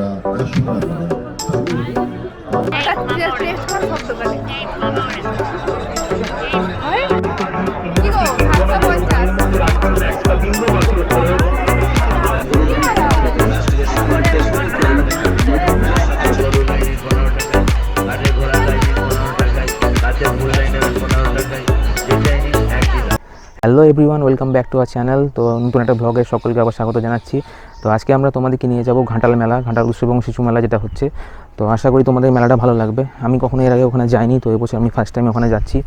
আপনারা হয়? Hello everyone welcome back to our channel তো নতুন একটা ব্লগে সকলকে আবার স্বাগত জানাচ্ছি। তো আজকে আমরা তোমাদেরকে নিয়ে যাব ঘাটাল মেলা ঘাটাল উৎসব এবং শিশু মেলা যেটা হচ্ছে। তো আশা করি তোমাদের মেলাটা ভালো লাগবে। আমি কখনো এর আগে ওখানে যাইনি তো এবছর আমি ফার্স্ট টাইম ওখানে যাচ্ছি।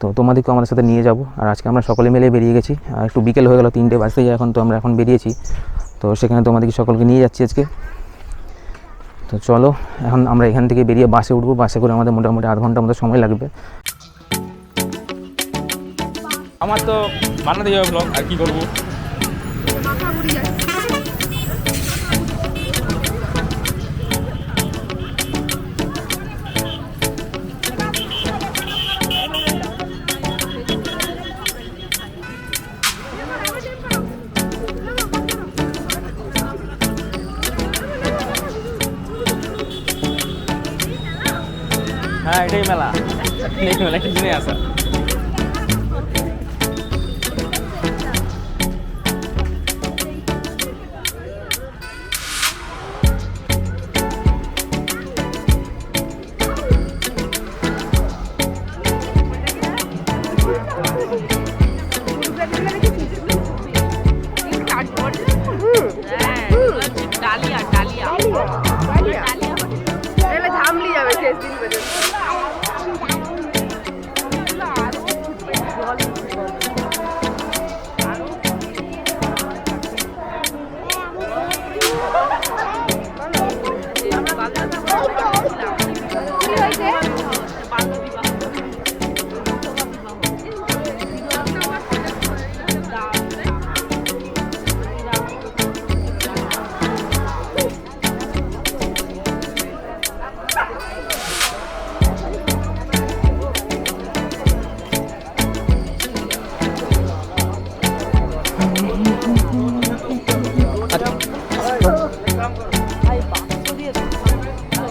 তো তোমাদেরকেও আমাদের সাথে নিয়ে যাব। আর আজকে আমরা সকলে মিলে বেরিয়ে গেছি। আর একটু বিকেল হয়ে গেল তিনটে বাজতে যায় এখন তো আমরা এখন বেরিয়েছি। তো সেখানে তোমাদেরকে সকলকে নিয়ে যাচ্ছি আজকে। তো চলো এখন আমরা এখান থেকে বেরিয়ে বাসে উঠবো। বাসে করে আমাদের মোটামুটি আধ ঘণ্টার মতো সময় লাগবে। আমার তো বানাতে যাবে ব্লগ আর কি করব? এটাই মেলা। এই মেলা কিছু নেই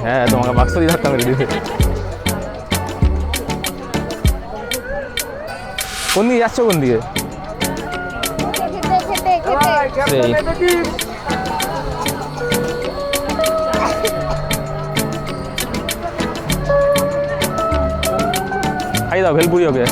হ্যাঁ তোমাকে বাক্স দিয়ে ধাক্কা মেরে দিবে। কোন দিকে যাচ্ছ কোন দিকে? খাই দাও ভেলপুরি ওকে।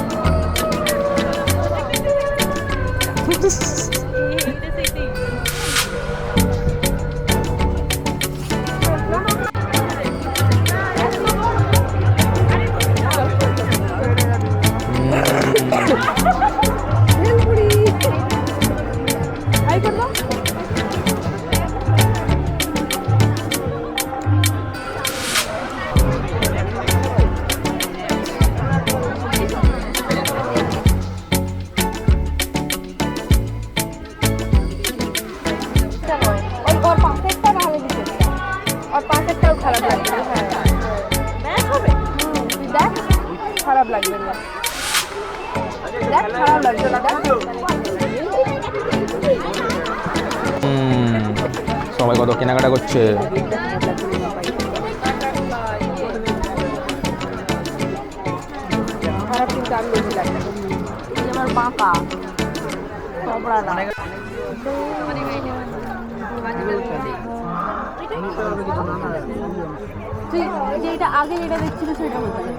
দেখছিলি সেটা বলতে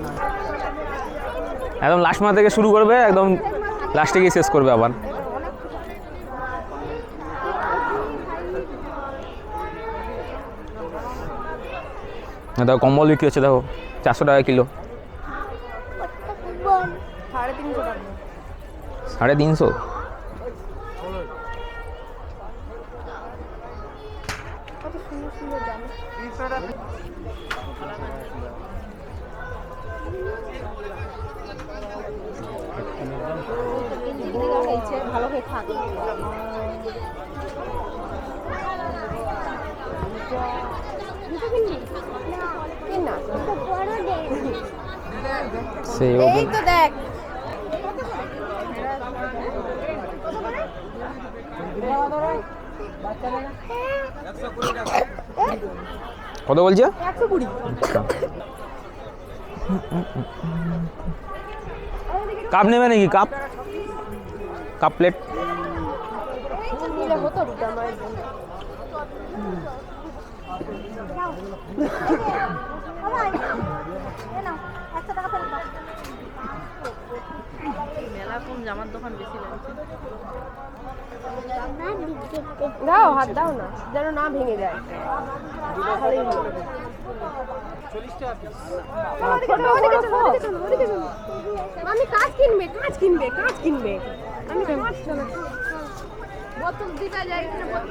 একদম লাস্ট মাথা থেকে শুরু করবে, একদম লাস্টে গিয়ে শেষ করবে আবার। দেখো কম্বল বিক্রি হচ্ছে দেখো চারশো টাকা কিলো। সাড়ে তিনশো ভালো হয়ে সেই এই তো দেখ কত বলছে একশো কুড়ি আচ্ছা কাপ নেবে নাকি কাপ কাপ প্লেট নিলে হতো দুটা মায়ের জন্য দাও হাত দাও না যেন না ভেঙে যায় চলো, চলো, চলো, চলো। আমি কাজ কিনবে কাজ কিনবে কাজ কিনবে আমি কাজ চলো বোতল দিতে যাই এখানে বোতল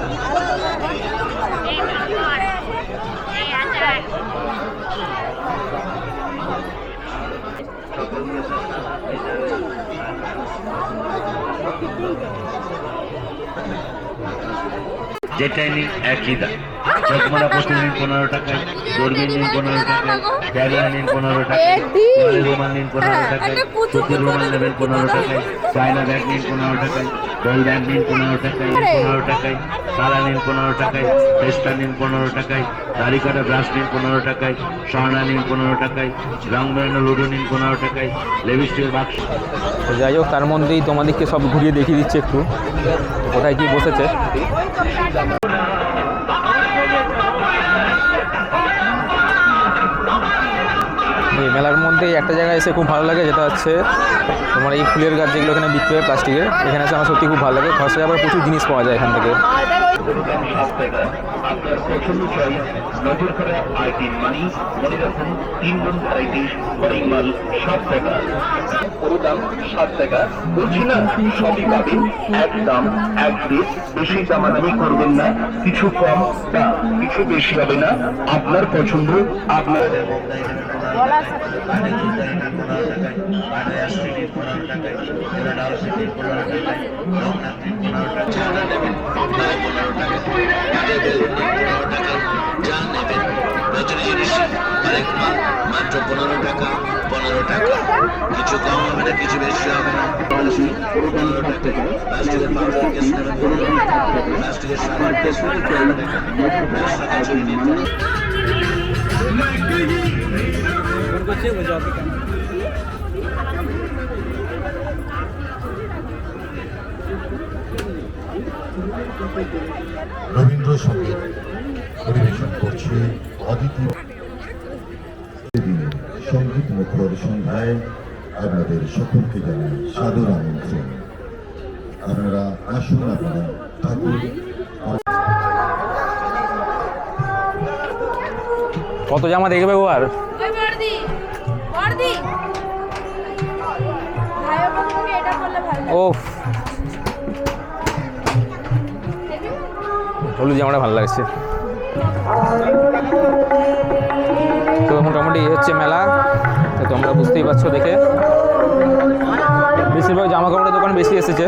যেটাই নিন একই দাম। চকমারা পুতুল নিন পনেরো টাকায় দূরবীন নিন পনেরো টাকায় ক্যামেরা নিন পনেরো টাকায়। তোয়ালে রুমাল নিন পনেরো হ্যাঁ, টাকায় চোখের রুমাল নেবেন পনেরো টাকায় চায়না ব্যাগ নিন পনেরো টাকায় ডল ব্যাগ নিন পনেরো টাকায় পনেরো টাকায় তালা নিন পনেরো টাকায় টেস্টার নিন পনেরো টাকায় দাড়ি কাটা ব্রাশ নিন পনেরো টাকায় স্বর্ণা নিন পনেরো টাকায় রং বেরোনো লুডো নিন পনেরো টাকায় লেবিস্টিকের বাক্স তো যাই হোক তার মধ্যেই তোমাদেরকে সব ঘুরিয়ে দেখিয়ে দিচ্ছে একটু কোথায় কি বসেছে মেলার মধ্যে একটা জায়গায় এসে খুব ভালো লাগে, যেটা হচ্ছে তোমার এই ফুলের গাছ যেগুলো এখানে বিক্রি হয় প্লাস্টিকের, এখানে এসে আমার সত্যি খুব ভালো লাগে। ঘষে আবার প্রচুর জিনিস পাওয়া যায় এখান থেকে। করবেন না কিছু কম কিছু বেশি হবে না আপনার পছন্দ, আপনার মাত্র পনেরো টাকা পনেরো টাকা কিছু কম হবে না কিছু বেশি হবে না পনেরো টাকা প্লাস্টিকের পাউডার কেস নেবেন পনেরো টাকা প্লাস্টিকের সাবান কেস নেবেন পনেরো টাকা দশ টাকা চুরি নিন পনেরো রবীন্দ্রসঙ্গীত পরিবেশন করছে অদিতি। সংগীত মুখর সন্ধ্যায় আপনাদের সকলকে জানাই সাদর আমন্ত্রণ। আপনারা আসুন আপনারা ঠাকুর কত জামা দেখবে ও আর? ও হলুদ জামাটা ভালো লাগছে। তো মোটামুটি হচ্ছে মেলা। তো তোমরা বুঝতেই পারছ দেখে। বেশিরভাগ জামা কাপড়ের দোকান বেশি এসেছে।